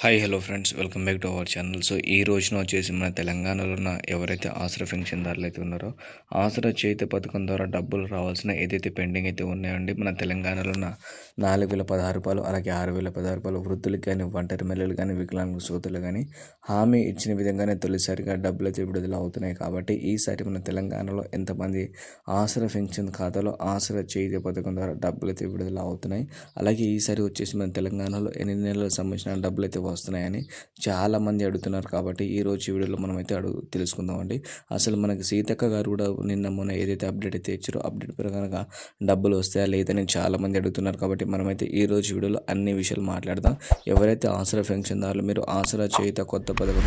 Hi hello friends welcome back to our channel so ఈ రోజున వచ్చేసి మన తెలంగాణలో ఉన్న ఎవరైతే ఆసరా పెన్షన్దారులు అయితే ఉన్నారో ఆసరా చేతి పథకం ద్వారా డబ్బులు రావాల్సిన ఏదైతే పెండింగ్ అయితే ఉన్నాయండి మన తెలంగాణలో ఉన్న నాలుగు వేల పదహారు రూపాయలు అలాగే ఆరు వేల పదహారు రూపాయలు వృద్ధులకు కానీ ఒంటరి మహిళలు కానీ వికలాంగ సోతులు కానీ హామీ ఇచ్చిన విధంగానే తొలిసారిగా డబ్బులు అయితే విడుదల అవుతున్నాయి. కాబట్టి ఈసారి మన తెలంగాణలో ఎంతమంది ఆసరా పెన్షన్ ఖాతాలో ఆసరా చేతి పథకం ద్వారా డబ్బులు అయితే విడుదల అవుతున్నాయి. అలాగే ఈసారి వచ్చేసి మన తెలంగాణలో ఎన్ని నెలలకు సంబంధించిన డబ్బులు అయితే వస్తున్నాయని చాలామంది అడుగుతున్నారు కాబట్టి ఈ రోజు వీడియోలో మనమైతే అడుగు తెలుసుకుందామండి. అసలు మనకి సీతక్క గారు కూడా నిన్న మొన్న ఏదైతే అప్డేట్ అయితే ఇచ్చారో అప్డేట్ ప్రకారంగా డబ్బులు వస్తాయా లేదని చాలామంది అడుగుతున్నారు కాబట్టి మనమైతే ఈ రోజు వీడియోలో అన్ని విషయాలు మాట్లాడదాం. ఎవరైతే ఆసరా పెన్షన్దారులు మీరు ఆసరా చేయుత కొత్త పథకం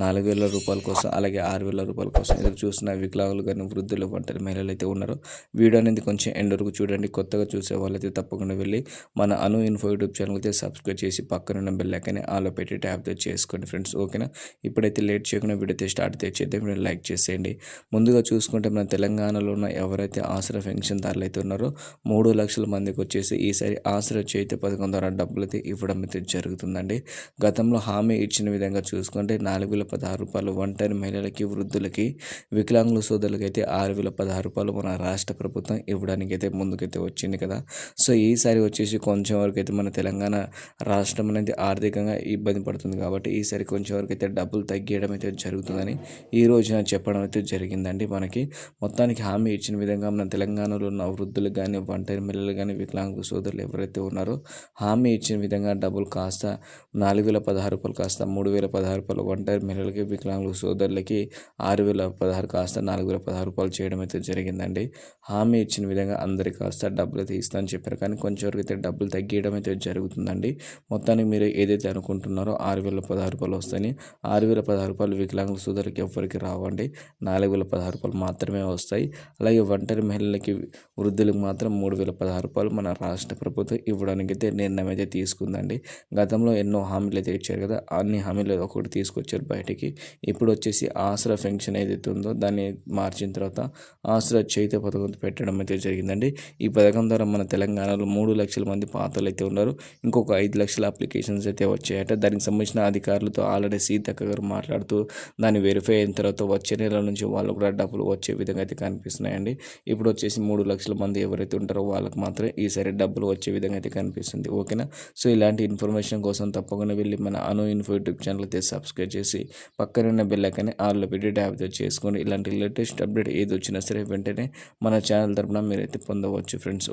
నాలుగు వేల రూపాయల కోసం అలాగే ఆరు వేల రూపాయల కోసం ఎదురు చూస్తున్న వికలాంగులు కానీ వృద్ధులు ఒంటరి మహిళలు అయితే ఉన్నారో. వీడియో అనేది కొంచెం ఎండ్ వరకు చూడండి. కొత్తగా చూసే వాళ్ళైతే తప్పకుండా వెళ్ళి మన అను ఇన్ఫో యూట్యూబ్ ఛానల్ అయితే సబ్స్క్రైబ్ చేసి పక్కన బెల్ ఐకాన్ని ఆలో పెట్టి ట్యాప్ చేసుకోండి ఫ్రెండ్స్ ఓకేనా? ఇప్పుడైతే లేట్ చేయకుండా వీడియో స్టార్ట్ అయితే మీరు లైక్ చేసేయండి. ముందుగా చూసుకుంటే మన తెలంగాణలో ఉన్న ఎవరైతే ఆసరా పెన్షన్దారులు అయితే ఉన్నారో మూడు లక్షల మందికి వచ్చేసి ఈసారి ఆసరా చేతి పథకం ద్వారా డబ్బులు అయితే ఇవ్వడం అయితే జరుగుతుందండి. గతంలో హామీ ఇచ్చిన విధంగా చూసుకుంటే నాలుగు వేల పదహారు రూపాయలు ఒంటరి మహిళలకి వృద్ధులకి వికలాంగుల సోదరులకి అయితే ఆరు వేల పదహారు రూపాయలు మన రాష్ట్ర ప్రభుత్వం ఇవ్వడానికి అయితే ముందుకైతే వచ్చింది కదా. సో ఈసారి వచ్చేసి కొంచెం వరకు అయితే మన తెలంగాణ రాష్ట్రం అనేది ఆర్థికంగా ఇబ్బంది పడుతుంది కాబట్టి ఈసారి కొంచెం వరకు అయితే డబ్బులు తగ్గియడం అయితే జరుగుతుందని ఈ రోజున చెప్పడం అయితే జరిగిందండి మనకి. మొత్తానికి హామీ ఇచ్చిన విధంగా మన తెలంగాణలో ఉన్న వృద్ధులు కానీ ఒంటరి మహిళలు కానీ వికలాంగ సోదరులు ఎవరైతే ఉన్నారో హామీ ఇచ్చిన విధంగా డబ్బులు కాస్త నాలుగు వేల పదహారు రూపాయలు కాస్త మూడు వేల పదహారు రూపాయలు ఒంటరి మహిళలకి వికలాంగుల సోదరులకి ఆరు వేల పదహారు కాస్త నాలుగు వేల పదహారు రూపాయలు చేయడం అయితే జరిగిందండి. హామీ ఇచ్చిన విధంగా అందరికీ కాస్త డబ్బులు అయితే ఇస్తానని చెప్పారు. కానీ కొంచెం వరకు అయితే డబ్బులు తగ్గియడం అయితే జరుగుతుందండి. మొత్తానికి మీరు ఏదైతే అనుకుంటున్నారో ఆరు వేల పదహారు రూపాయలు వస్తాయని. ఆరు వేల పదహారు రూపాయలు వికలాంగుల సోదరికి ఎవరికి రావండి. నాలుగు వేల పదహారు రూపాయలు మాత్రమే వస్తాయి. అలాగే ఒంటరి మహిళలకి వృద్ధులకు మాత్రం మూడు వేల పదహారు రూపాయలు మన రాష్ట్ర ప్రభుత్వం ఇవ్వడానికి అయితే నిర్ణయం అయితే తీసుకుందండి. గతంలో ఎన్నో హామీలు అయితే ఇచ్చారు కదా అన్ని హామీలు ఒకటి తీసుకొచ్చారు బయటికి. ఇప్పుడు వచ్చేసి ఆసరా పెన్షన్ ఏదైతే ఉందో దాన్ని మార్చిన తర్వాత ఆసరా చైత పథకం పెట్టడం అయితే జరిగిందండి. ఈ పథకం ద్వారా మన తెలంగాణలో మూడు లక్షల మంది పాతలు అయితే ఉన్నారు. ఇంకొక ఐదు లక్షల అప్లికేషన్స్ అయితే వచ్చాయి. వచ్చాయట దానికి సంబంధించిన అధికారులతో ఆల్రెడీ సీతక్క గారు మాట్లాడుతూ దాన్ని వెరిఫై అయిన తర్వాత వచ్చే నెల నుంచి వాళ్ళు కూడా డబ్బులు వచ్చే విధంగా అయితే కనిపిస్తున్నాయండి. ఇప్పుడు వచ్చేసి మూడు లక్షల మంది ఎవరైతే ఉంటారో వాళ్ళకి మాత్రమే ఈసారి డబ్బులు వచ్చే విధంగా అయితే కనిపిస్తుంది. ఓకేనా? సో ఇలాంటి ఇన్ఫర్మేషన్ కోసం తప్పకుండా వెళ్ళి మన అను ఇన్ఫో యూట్యూబ్ ఛానల్ అయితే సబ్స్క్రైబ్ చేసి పక్కనున్న ఉన్న ఐకాన్ని ఆర్లో పెట్టి ట్యాప్ చేసుకోండి. ఇలాంటి లేటెస్ట్ అప్డేట్ ఏది వచ్చినా సరే వెంటనే మన ఛానల్ తరపున మీరైతే పొందవచ్చు ఫ్రెండ్స్